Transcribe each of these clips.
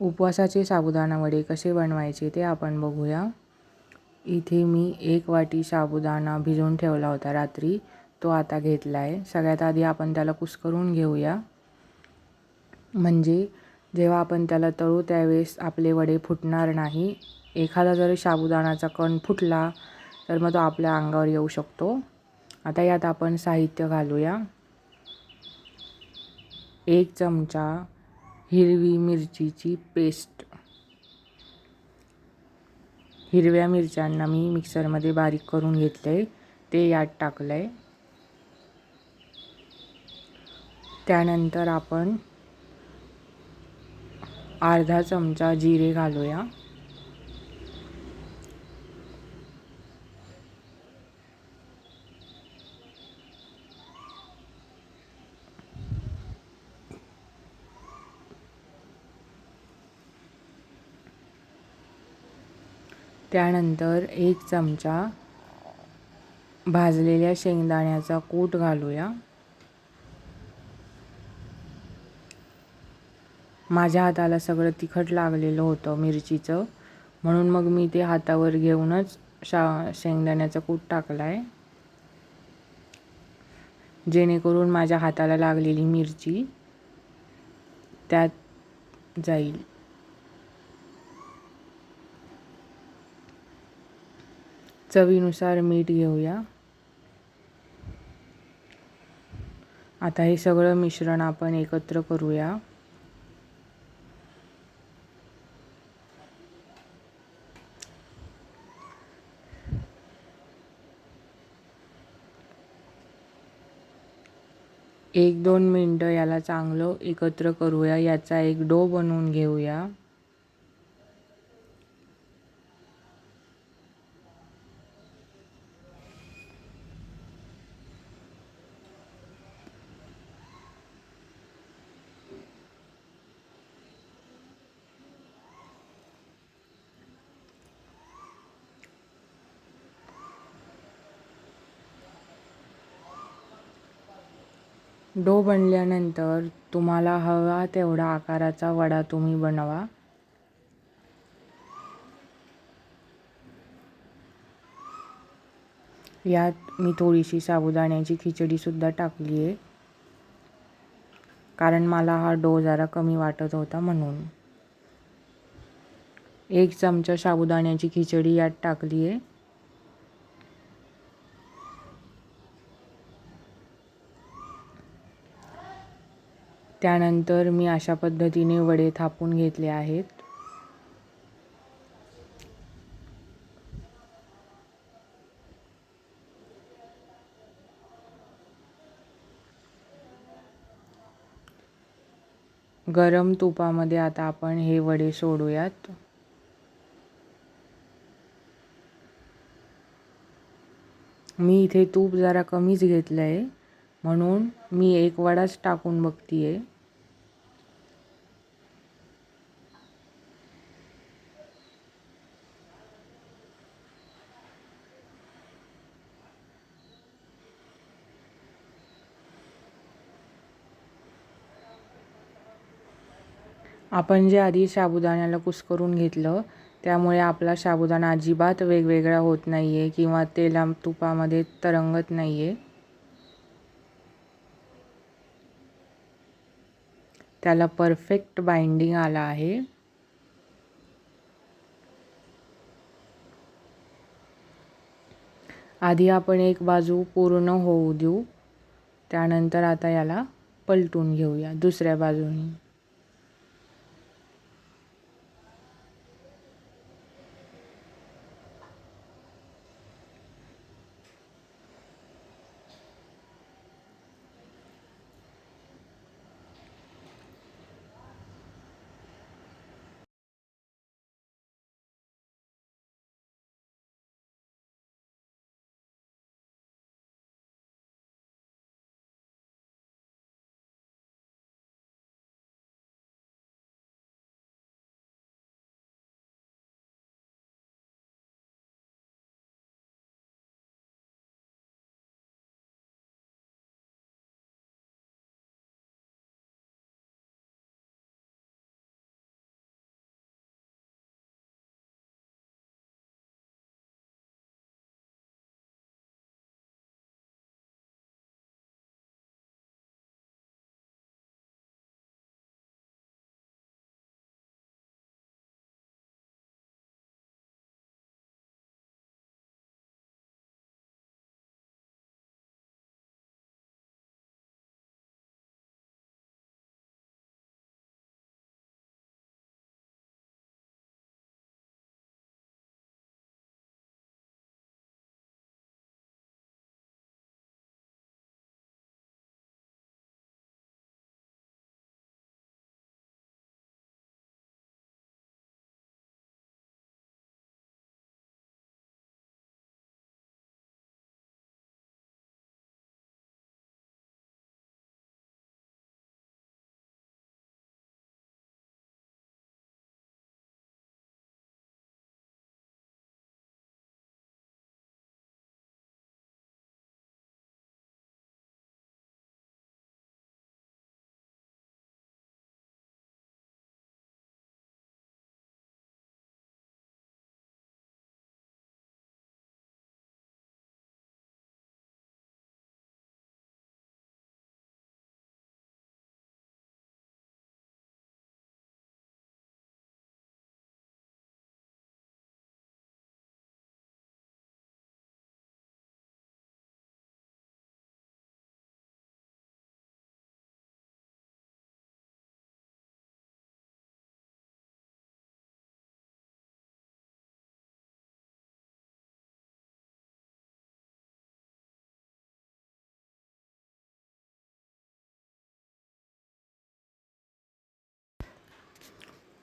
उपवासाचे साबुदाणा वडे कसे बनवायचे ते आपण बघूया. इथे मी एक वाटी साबुदाणा भिजवून ठेवला होता रात्री. तो आता घेतला आहे सगळ्यात आधी आपण त्याला कुस्करून घेऊया. म्हणजे जेव्हा आपण त्याला तळू त्यावेळेस आपले वडे फुटणार नाही. एखादा जरी साबुदाणाचा कण फुटला तर मग तो आपल्या अंगावर येऊ शकतो. आता यात आपण साहित्य घालूया. एक चमचा हिरवी मिरचीची पेस्ट. हिरव्या मिरच्यांना मी मिक्सरमध्ये बारीक करून घेतलं आहे ते यात टाकलं आहे त्यानंतर आपण अर्धा चमचा जिरे घालूया. त्यानंतर एक चमचा भाजलेल्या शेंगदाण्याचा कूट घालूया. माझ्या हाताला सगळं तिखट लागलेलं होतं मिरचीचं. म्हणून मग मी ते हातावर घेऊनच शा शेंगदाण्याचा कूट टाकला आहे जेणेकरून माझ्या हाताला लागलेली मिरची त्यात जाईल. चवीनुसार मीठ घेऊया. आता हे सगळं मिश्रण आपण एकत्र करूया. एक दोन मिनटं याला चांगलं एकत्र करूया. याचा एक डो बनवून घेऊया. डो बनल्यानंतर तुम्हाला हवा तेवढा आकाराचा वडा तुम्ही बनवा. यात मी थोडीशी साबुदाण्याची खिचडीसुद्धा टाकली आहे. कारण मला हा डो जरा कमी वाटत होता म्हणून. एक चमचा साबुदाण्याची खिचडी यात टाकली आहे. त्यानंतर मी अशा पद्धतीने वडे थापून घेतले आहेत. गरम तुपामध्ये आता आपण हे वडे सोडूयात. मी इथे तूप जरा कमीच घेतलं आहे म्हणून मी एक वडाच टाकून बघते आपण जे आधी साबुदाण्याला कुस्करून घेतलं त्यामुळे आपला साबुदाणा अजिबात वेगवेगळा होत नाही आहे किंवा तेला तुपामध्ये तरंगत नाही आहे त्याला परफेक्ट बाइंडिंग आला आहे. आधी आपण एक बाजू पूर्ण होऊ देऊ त्यानंतर आता याला पलटून घेऊया दुसऱ्या बाजूनी.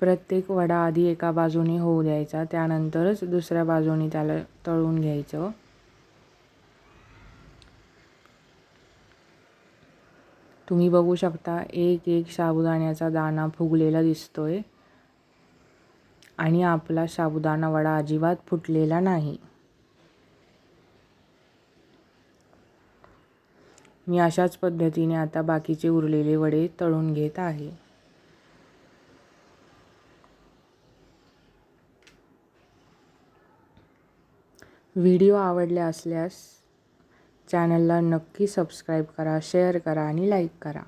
प्रत्येक वडा आधी एका बाजूने होऊ द्यायचा त्यानंतरच दुसऱ्या बाजूने त्याला तळून घ्यायचं. तुम्ही बघू शकता एक एक साबुदाण्याचा दाणा फुगलेला दिसतोय आणि आपला साबुदाणा वडा अजिबात फुटलेला नाही. मी अशाच पद्धतीने आता बाकीचे उरलेले वडे तळून घेत आहे. व्हिडिओ आवडले असल्यास चॅनलला नक्की सबस्क्राईब करा शेअर करा आणि लाईक करा.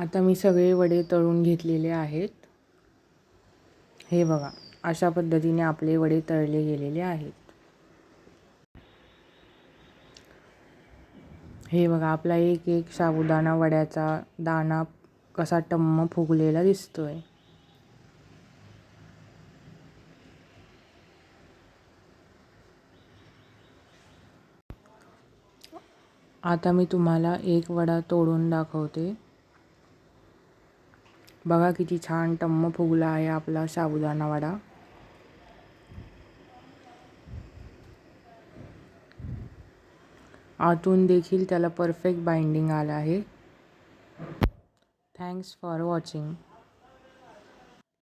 आता मी सगळे वडे तळून घेतलेले आहेत. हे बघा अशा पद्धतीने आपले वडे तळले गेलेले आहेत. हे बघा आपला एक एक साबुदाणा वड्याचा दाणा कसा टम्म फुगलेला दिसतोय. आता मी तुम्हाला एक वडा तोडून दाखवते. बघा किती छान टम्म फुगला आहे आपला साबुदाणा वडा. आतून देखील त्याला परफेक्ट बाइंडिंग आलं आहे. Thanks for watching